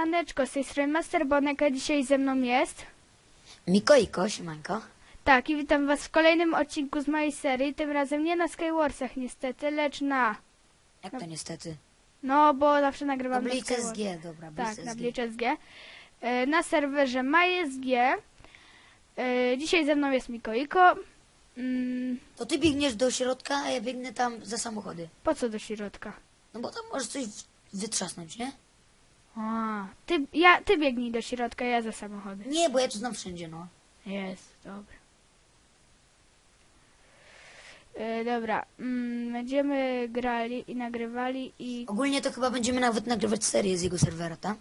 Siemaneczko, z tej strony Master Bonek, a dzisiaj ze mną jest. Mikoiko, siemanko. Tak, i witam was w kolejnym odcinku z mojej serii, tym razem nie na Skywarsach niestety, lecz na... Jak to niestety? No, bo zawsze Na nagrywam na Skywarsach. SG, dobra, Tak, na. Blitz SG. E, Na serwerze MySG. E, Dzisiaj ze mną jest Mikoiko. Mm, To ty biegniesz do środka, a ja biegnę tam za samochody. po co do środka? No bo tam możesz coś w- wytrzasnąć, nie? A, ty, ja, ty biegnij do środka, ja za samochody. Nie, bo ja tu znam wszędzie, no. Jest, dobra. E, dobra, mm, będziemy grali i nagrywali i... Ogólnie to chyba będziemy nawet nagrywać serię z jego serwera, tak?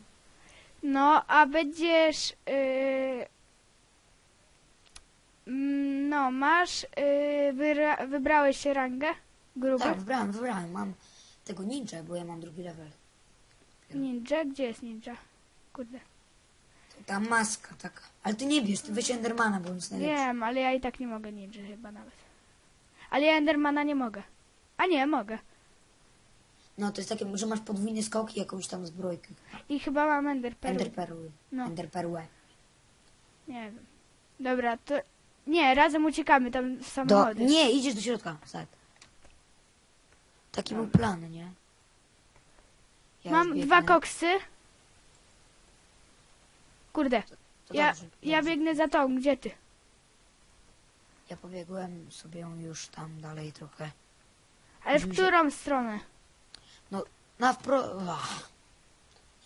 No, a będziesz... y, mm, no, masz... y, wyra- wybrałeś rangę? Gruby? Tak, wybrałem, wybrałem. Mam tego ninja, bo ja mam drugi level. Ninja? Gdzie jest ninja? Kurde. Ta maska taka. Ale ty nie bierz, ty weź Endermana, bo on jest najlepszy. Wiem, ale ja i tak nie mogę ninja chyba nawet. Ale ja Endermana nie mogę. A nie, mogę. No to jest takie, że masz podwójny skok i jakąś tam zbrojkę. I chyba mam Ender Pearl. Enderperły. No. Enderperłę. Nie wiem. Dobra, to... Nie, razem uciekamy tam z Do... samochody. Nie, idziesz do środka, tak. Taki był plan, nie? Ja Mam dwa koksy. Kurde, To ja, dobrze, ja dobrze. biegnę za tą, gdzie ty? Ja pobiegłem sobie już tam dalej trochę. Ale w którą stronę? No, na wpro... Ach.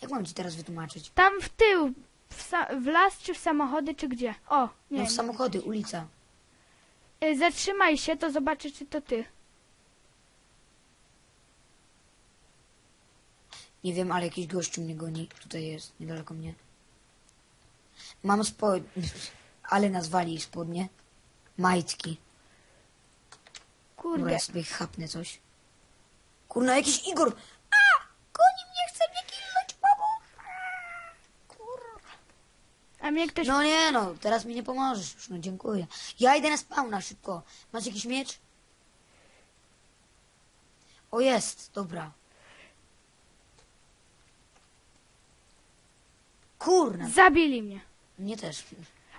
Jak mam ci teraz wytłumaczyć? Tam w tył, w, sa- w las czy w samochody, czy gdzie? O, nie. No w samochody, ulica. Y, Zatrzymaj się, to zobaczę, czy to ty. Nie wiem, ale jakiś gościu mnie goni. Tutaj jest, niedaleko mnie. Mam spodnie, ale nazwali spodnie. Majtki. Dobra, Kurde. ja sobie chapnę coś. Kurna, jakiś Igor! A! Goni mnie, chce mnie killnąć! Kurwa. A mnie ktoś... No nie no, teraz mi nie pomożesz już, no dziękuję. Ja idę na spawna szybko. Masz jakiś miecz? O jest, dobra. Kurna, Zabili mnie. mnie też.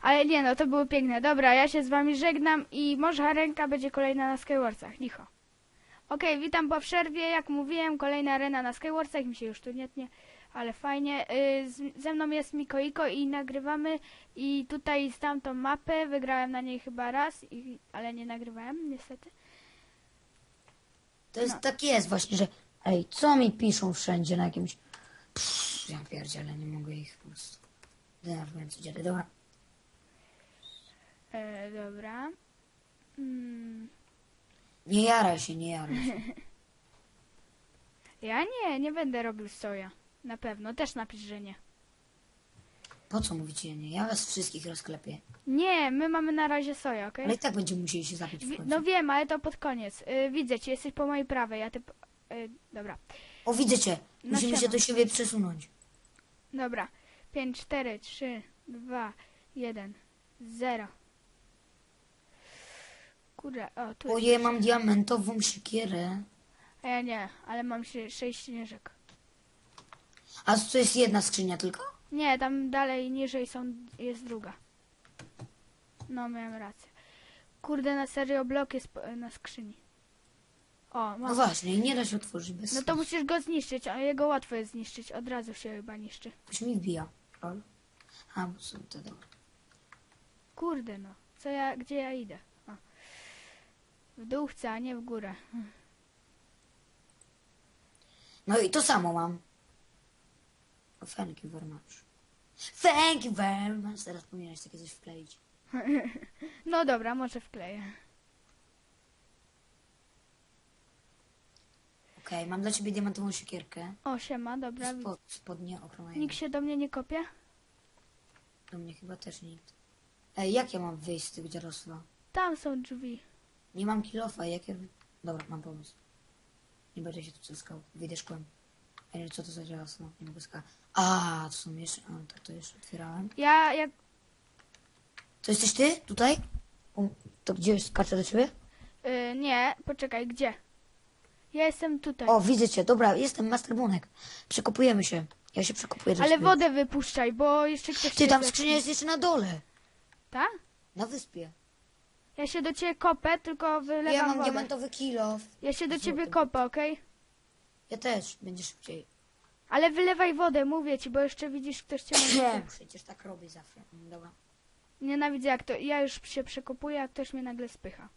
Ale nie no, to było piękne. Dobra, ja się z wami żegnam i może ręka będzie kolejna na Skywarsach. Licho. Okej, witam po przerwie. Jak mówiłem, kolejna arena na Skywarsach. Mi się już tu nie tnie, ale fajnie. Y, z, ze mną jest Mikoiko i nagrywamy. I tutaj znam tą mapę. Wygrałem na niej chyba raz, i, ale nie nagrywałem niestety. To jest No. tak jest właśnie, że ej, co mi piszą wszędzie na jakimś... Pff, ja pierdzielę, nie mogę ich po prostu. Denerwujące dziady, dobra. E, dobra. Mm, Nie jaraj się, nie jaraj się. ja nie, nie będę robił soja. Na pewno. Też napisz, że nie. Po co mówicie nie? Ja was wszystkich rozklepię. Nie, my mamy na razie soja, okej? Ale i tak będziemy musieli się zabić w Wi- końcu. No wiem, ale to pod koniec. Y, widzę cię, jesteś po mojej prawej, a ty... Y, dobra, O, widzę cię. No Musimy się do siebie przesunąć. dobra. 5, 4, 3, 2, 1, 0. Kurde, o, tu jest. Oje, mam diamentową siekierę. A ja nie, ale mam się 6 śnieżek. A to jest jedna skrzynia tylko? Nie, tam dalej niżej są, jest druga. No, miałem rację. Kurde, na serio blok jest po- na skrzyni. O, No mam. właśnie, nie da się otworzyć bez No to musisz go zniszczyć, a jego łatwo jest zniszczyć. Od razu się chyba niszczy. Ktoś mi wbija. Lol. A, bo są te dobra. Kurde no, co ja, gdzie ja idę? O. W dół chcę, a nie w górę. No i to samo mam. Thank you very much. Thank you very much. Teraz powinieneś takie coś wkleić. No dobra, może wkleję. Okej, mam dla ciebie diamentową siekierkę. O, siema, dobra. Spod, spodnie ochrona Nikt się do mnie nie kopie? Do mnie chyba też nikt. Ej, jak ja mam wyjść z tych dziarostwa? Tam są drzwi. Nie mam kilofa, jak ja... wy- Dobra, mam pomysł. Nie będę się tu cyskał. Wyjdę szkłem. Ej, co to za dziarostwo? Nie mogę skakać. A, to są jeszcze... A, tak to jeszcze otwierałem. Ja jak... To jesteś ty? Tutaj? To gdzie skaczę do ciebie? Y, nie, poczekaj, gdzie? Ja jestem tutaj. O, widzę cię. Dobra, jestem Master Bunek. Przekopujemy się. Ja się przekopuję do Ale ciebie. wodę wypuszczaj, bo jeszcze ktoś Ty, tam skrzynia jest jeszcze na dole. Tak? Na wyspie. Ja się do ciebie kopę, tylko wylewam Ja mam wodę. diamentowy kilof. Ja się do Złoty. ciebie kopę, okej? Ja też, będzie szybciej. Ale wylewaj wodę, mówię ci, bo jeszcze widzisz, ktoś cię może... Przecież tak robię zawsze. Dobra. Nienawidzę jak to... Ja już się przekopuję, a ktoś mnie nagle spycha.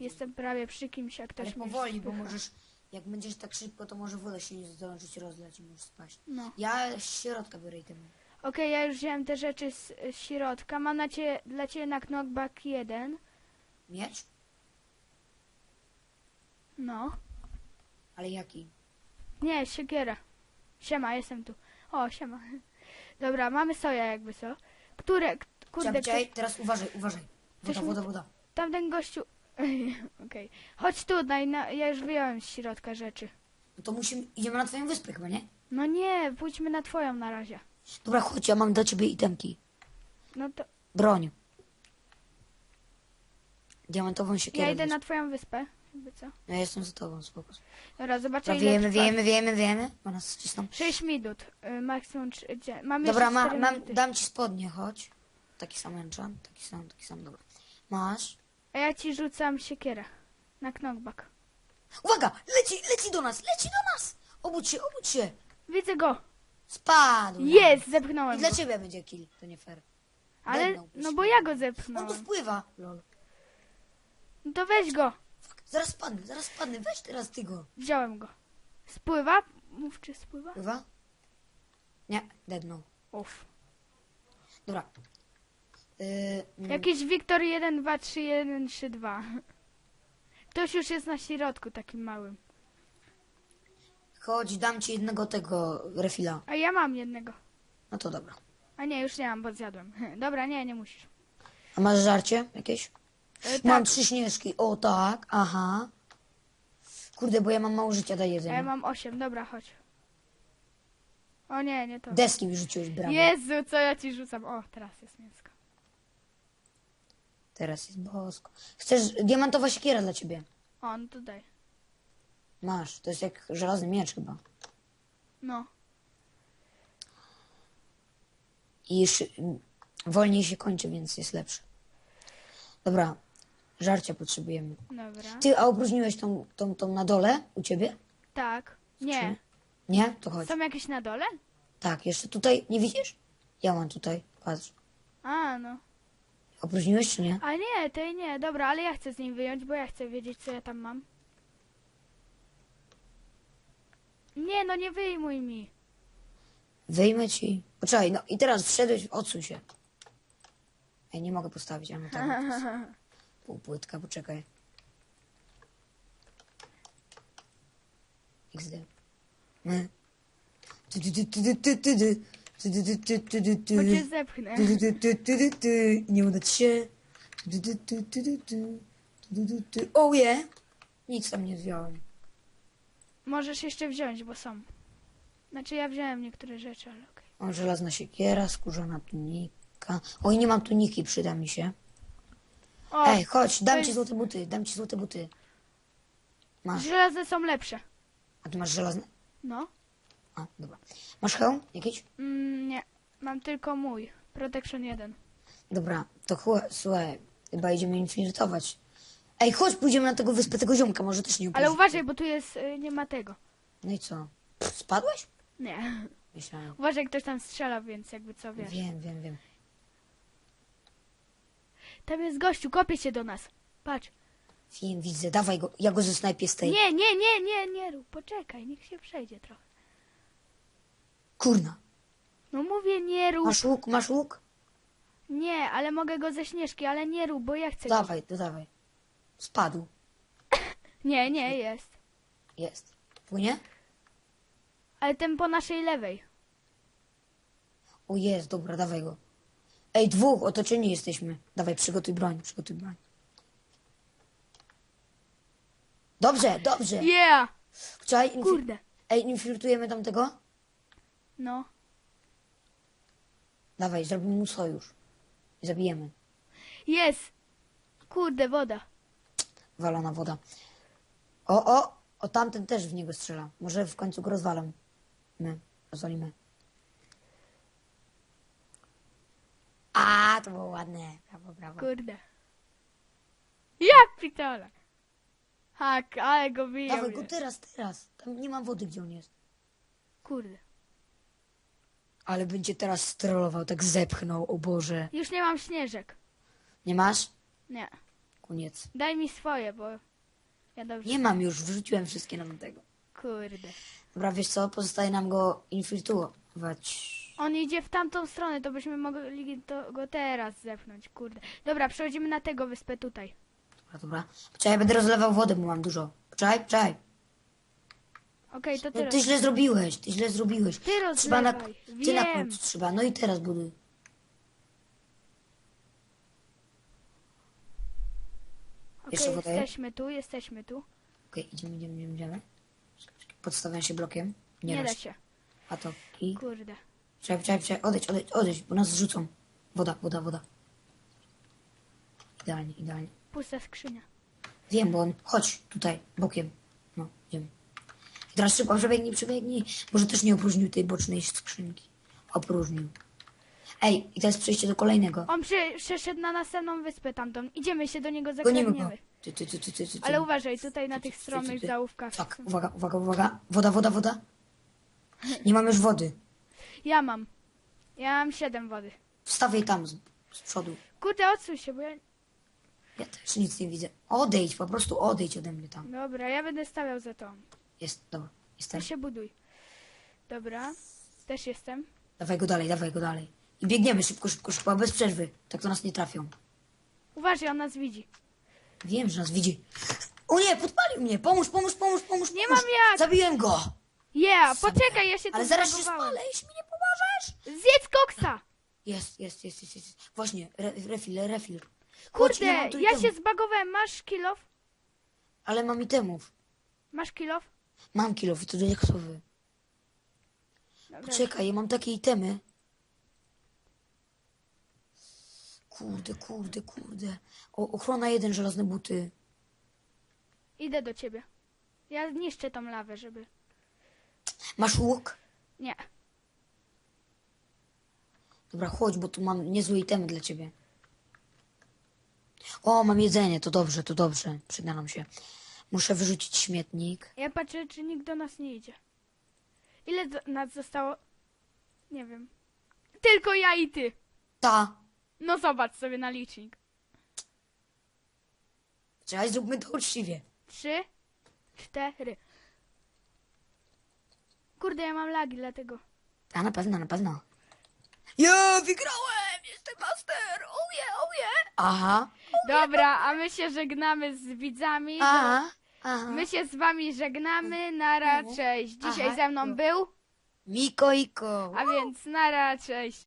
Jestem prawie przy kimś, a ktoś Ale mnie powoli, bo spycha. możesz, jak będziesz tak szybko, to może woda się nie zdążyć rozlać i możesz spaść. No. Ja z środka biorę itemy. Okej, ja już wziąłem te rzeczy z, z środka. Mam na cie, dla ciebie na knockback jeden. Miecz? No. Ale jaki? Nie, siekiera. Siema, jestem tu. O, siema. Dobra, mamy soja jakby co. Które, k- kurde, Czekaj, ktoś, teraz uważaj, uważaj. Woda, mi- woda, woda. tamten gościu... Okej. Chodź tutaj, na, ja już wyjąłem z środka rzeczy. No to musimy, idziemy na twoją wyspę chyba, nie? No nie, pójdźmy na twoją na razie. Dobra, chodź, ja mam dla ciebie itemki. No to Broń. Diamentową siekierę. ja idę na twoją wyspę. Jakby co. Ja jestem za tobą, spoko. Dobra, zobaczę Dobra, ile wiemy, trwa. wiemy, wiemy, wiemy. Bo nas cisną. 6 minut. Y, maksimum... trzy- dzie- Mam Dobra, jeszcze ma, cztery mam, minuty. dam ci spodnie, chodź. Taki sam enchant, taki sam, taki sam, dobra. Masz. A ja ci rzucam siekierę. Na knockback. Uwaga! Leci, leci do nas, leci do nas! Obudź się, obudź się! Widzę go! Spadł! Jest! I Zepchnąłem dla go. ciebie będzie kill, to nie fair. Ale, no bo ja go On tu zepchnąłem. wpływa. Lol. No to weź go. Fuck. Zaraz spadnę, zaraz spadnę, weź teraz ty go. Wziąłem go. Spływa? Mów, czy spływa? Wpływa? Nie, deadnął. Uff. Dobra. Yy, Jakiś Wiktor 1, 2, 3, 1, 3, 2. Ktoś już jest na środku takim małym. Chodź, dam ci jednego tego refila. A ja mam jednego. No to dobra. A nie, już nie mam, bo zjadłem. Dobra, nie, nie musisz. A masz żarcie jakieś? E, tak, Mam trzy śnieżki. O tak, aha. Kurde, bo ja mam mało życia, daj a ja jedzenie. mam 8, dobra, chodź. O nie, nie to. Deski mi rzuciłeś bramę. Jezu, co ja ci rzucam? O, teraz jest mięsko. Teraz jest bosko. Chcesz diamentowa siekiera dla ciebie? O, no to daj. Masz, to jest jak żelazny miecz chyba. No. I szy- wolniej się kończy, więc jest lepszy. Dobra, żarcia potrzebujemy. Dobra. Ty, a opróżniłeś tą, tą, tą na dole u ciebie? Tak. Nie. Nie? To chodź. Są jakieś na dole? Tak, jeszcze tutaj, nie widzisz? Ja mam tutaj, patrz. A, no. Opróżniłeś czy nie? A nie, tej nie. Dobra, ale ja chcę z niej wyjąć, bo ja chcę wiedzieć, co ja tam mam. Nie, no nie wyjmuj mi. Wyjmę ci. Poczekaj, no i teraz wszedłeś, odsuń się. Ej, nie mogę postawić, a tak. to jest Półpłytka, poczekaj. XD. My. Tu, tu, tu, tu, tu, tu, Bo cię zepchnę. Nie uda ci się. Oh yeah. Nic tam nie wziąłem. Możesz jeszcze wziąć, bo są. Znaczy ja wziąłem niektóre rzeczy, ale okej. O, żelazna siekiera, skórzana tunika. Oj, nie mam tuniki, przyda mi się. O, Ej, chodź, dam ci złote buty, dam ci złote buty. Masz. żelazne są lepsze. A ty masz żelazne? No. A, dobra. Masz hełm jakiś? Mm, nie. Mam tylko mój. Protection 1. Dobra, to chła- słuchaj, chyba idziemy infiltrować. Ej, chodź, pójdziemy na tego wyspę tego ziomka, może też nie Ale opóźni. uważaj, bo tu jest, y, nie ma tego. No i co? Pff, spadłeś? Nie. Myślałem. Uważaj, ktoś tam strzela, więc jakby co, wiesz. Wiem, wiem, wiem. Tam jest gościu, kopie się do nas. Patrz. Wiem, widzę, dawaj go, ja go zesnajpię z tej. Nie, nie, nie, nie, nie rób. Poczekaj, niech się przejdzie trochę. Kurna. No mówię nie rób. Masz łuk, masz łuk? Nie, ale mogę go ze śnieżki, ale nie rób, bo ja chcę. Dawaj, to dawaj. Spadł. Nie, nie, jest. Jest. Płynie? Ale ten po naszej lewej. O jest, dobra, dawaj go. Ej, dwóch, otoczeni jesteśmy. Dawaj, przygotuj broń, przygotuj broń. Dobrze, dobrze. Yeah! Infi- Kurde. Ej, infiltrujemy tamtego? No. Dawaj, zrobimy mu sojusz. I zabijemy. Jest! Kurde, woda. Walona woda. O, o! O, tamten też w niego strzela. Może w końcu go rozwalą. My. Rozwalimy. A, to było ładne. Brawo, brawo. Kurde. Jak pitola. Hak, ale go biją. Dawaj go teraz, teraz. Tam nie mam wody, gdzie on jest. Kurde. Ale będzie teraz strollował, tak zepchnął, o Boże. Już nie mam śnieżek. Nie masz? Nie. Koniec. Daj mi swoje, bo ja dobrze. Nie mam już, wrzuciłem wszystkie na tego. Kurde. Dobra, wiesz co, pozostaje nam go infiltrować. On idzie w tamtą stronę, to byśmy mogli to, go teraz zepchnąć, kurde. Dobra, przechodzimy na tego wyspę tutaj. Dobra, dobra. Poczekaj, będę rozlewał wodę, bo mam dużo. Poczekaj, poczekaj. Okej, to No, ty, ty roz... źle zrobiłeś, ty źle zrobiłeś. ty Trzeba na, rozlewaj. ty na Wiem. końcu trzeba. No i teraz buduj. Jeszcze Okej, woda jesteśmy tu, jesteśmy tu. Okej, idziemy, idziemy, idziemy, idziemy. Podstawiam się blokiem. Nie, Nie, da się. A to i... Kurde. Czekaj, czekaj, czekaj. Odejdź, odejdź, odejdź, bo nas zrzucą. Woda, woda, woda. Idealnie, idealnie. Pusta skrzynia. Wiem, bo on... Chodź, tutaj, bokiem. No, idziemy. Teraz szybko, przebiegnij, przebiegnij. Może też nie opróżnił tej bocznej skrzynki. Opróżnił. Ej, i teraz przejście do kolejnego. On przy, przeszedł na następną wyspę tamtą. Idziemy się do niego Gonimy go. zakradniemy. Ty, ty, ty, ty, ty, ty. Ale uważaj, tutaj na Ty, tych ty, ty, stromych załówkach. Tak, uwaga, uwaga, uwaga. Woda, woda, woda. Nie mam już wody. Ja mam. Ja mam siedem wody. Wstawiaj tam z, z przodu. Kurde, odsuń się, bo ja... Ja też nic nie widzę. Odejdź, po prostu odejdź ode mnie tam. Dobra, ja będę stawiał za to. Jest, dobra, jestem. się buduj. Dobra, też jestem. Dawaj go dalej, dawaj go dalej. I biegniemy szybko, szybko, szybko, bez przerwy. Tak to nas nie trafią. Uważaj, on nas widzi. Wiem, że nas widzi. O nie, podpalił mnie! Pomóż, pomóż, pomóż, pomóż! Nie pomóż. mam jak. Zabiłem go! Yeah, poczekaj, ja się tu Ale zaraz się spalę, jeśli mi nie pomożesz! Zjedz koksa! Jest, jest, jest, jest, jest. Właśnie, re, refil, refil. Chodź, Kurde, ja się zbagowałem. Masz kilof? Ale mam itemów. Masz kilof? Mam kilof i to dodatkowy. Dobra. Poczekaj, ja mam takie itemy. Kurde, kurde, kurde. O, ochrona jeden, żelazne buty. Idę do ciebie. Ja niszczę tą lawę, żeby... Masz łuk? Nie. Dobra, chodź, bo tu mam niezłe itemy dla ciebie. O, mam jedzenie, to dobrze, to dobrze. Przyda nam się. Muszę wyrzucić śmietnik. Ja patrzę, czy nikt do nas nie idzie. Ile do nas zostało? Nie wiem. Tylko ja i ty. Ta. No zobacz sobie na licznik. Czekaj, zróbmy to uczciwie. Trzy, cztery. Kurde, ja mam lagi, dlatego. A na pewno, na pewno. Ja wygrałem! Jestem master! Oje, oje! Aha. Dobra, a my się żegnamy z widzami. Aha. Aha. My się z wami żegnamy. Nara, cześć. Dzisiaj Aha. ze mną był, Miko, Iko. a więc nara, cześć.